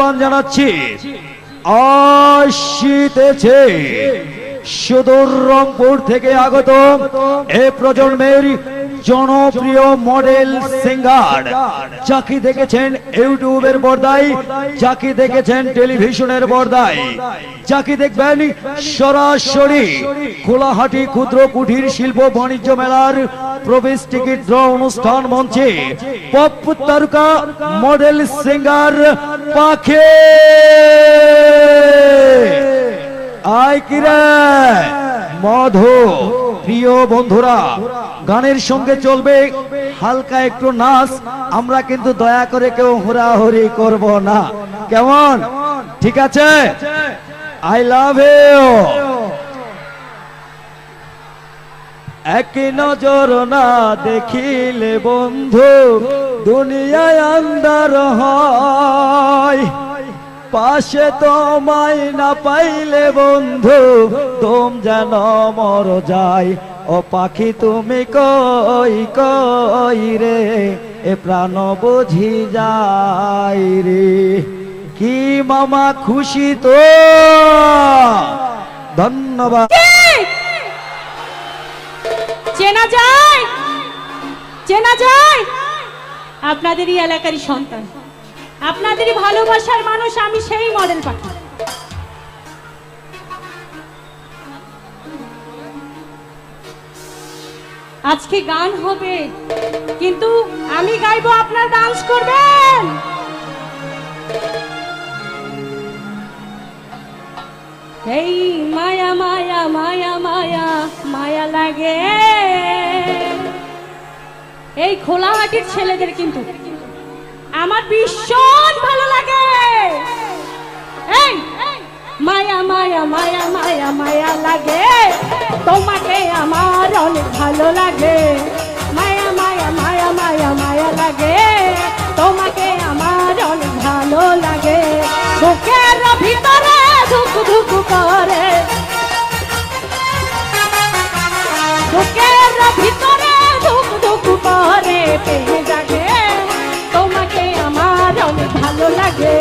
আহ্বান জানাচ্ছি। আসিতেছে। সুদূর রংপুর থেকে আগত এ প্রজন্মের জনপ্রিয় মডেল সিঙ্গার। যাকে দেখেছেন ইউটিউবের পর্দায়, যাকে দেখেছেন টেলিভিশনের পর্দায়, যাকে দেখবেন সরাসরি খোলাহাটি ক্ষুদ্র কুটির শিল্প বাণিজ্য মেলার প্রবেশ টিকিট ড্র অনুষ্ঠান মঞ্চে পপ তারকা মডেল সিঙ্গার পাখে। আয় কিরে, মধু, প্রিয় বন্ধুরা গানের সঙ্গে চলবে। হালকা একটু নাচ। আমরা কিন্তু দয়া করে কেউ হুড়াহুড়ি করব না। কেমন? ঠিক আছে? আই লাভ এক নজর না দেখিলে বন্ধু, দুনিয়ায় আন্দার হয়। পাশে তোমায় না পাইলে বন্ধু তোম যেন মর যায়। ও পাখি তুমি কই কই রে? এ প্রাণ বুঝি যাই রে। কি মামা খুশি তো? ধন্যবাদ। চেনা যায়? চেনা যায়? আপনাদেরই এলাকারই সন্তান। আপনাদেরই ভালোবাসার মানুষ আমি সেই মডেল পাখি। আজকে গান হবে, কিন্তু আমি গাইবো আপনার ডান্স করবেন। এই মায়া মায়া মায়া মায়া মায়া লাগে। এই খোলাহাটির ছেলেদের কিন্তু আমার ভীষণ ভালো লাগে। এই মায়া মায়া মায়া মায়া মায়া লাগে। তোমাকে আমার অনেক ভালো লাগে। মায়া মায়া মায়া মায়া মায়া লাগে। তোমাকে আমার অনেক ভালো লাগে। বুকের ভিতরে ধুক ধুক করে। বুকের ভিতরে ধুক ধুক করে। পেয়ে জাগে তোমাকে আমার অনেক ভালো লাগে।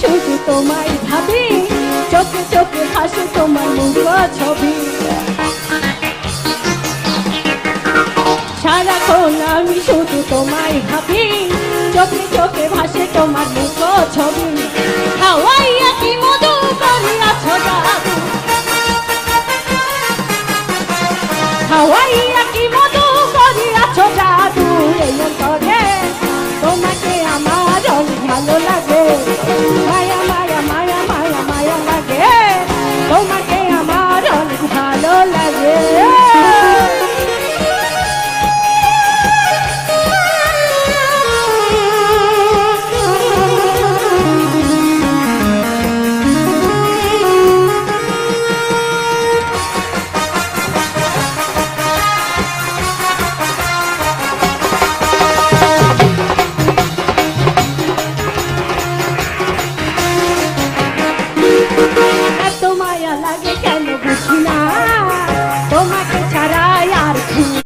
শুধু তোমায় ভাবি, চোখে চোখে হাসে তোমার মুখ ছবি। সারাক্ষণ আমি শুধু তোমায় ভাবি, চোখে চোখে ভাসে তোমার মুখ ছবি। কি মধু করিয়াছ জাদু তোমাকে আমার ভালো লাগে।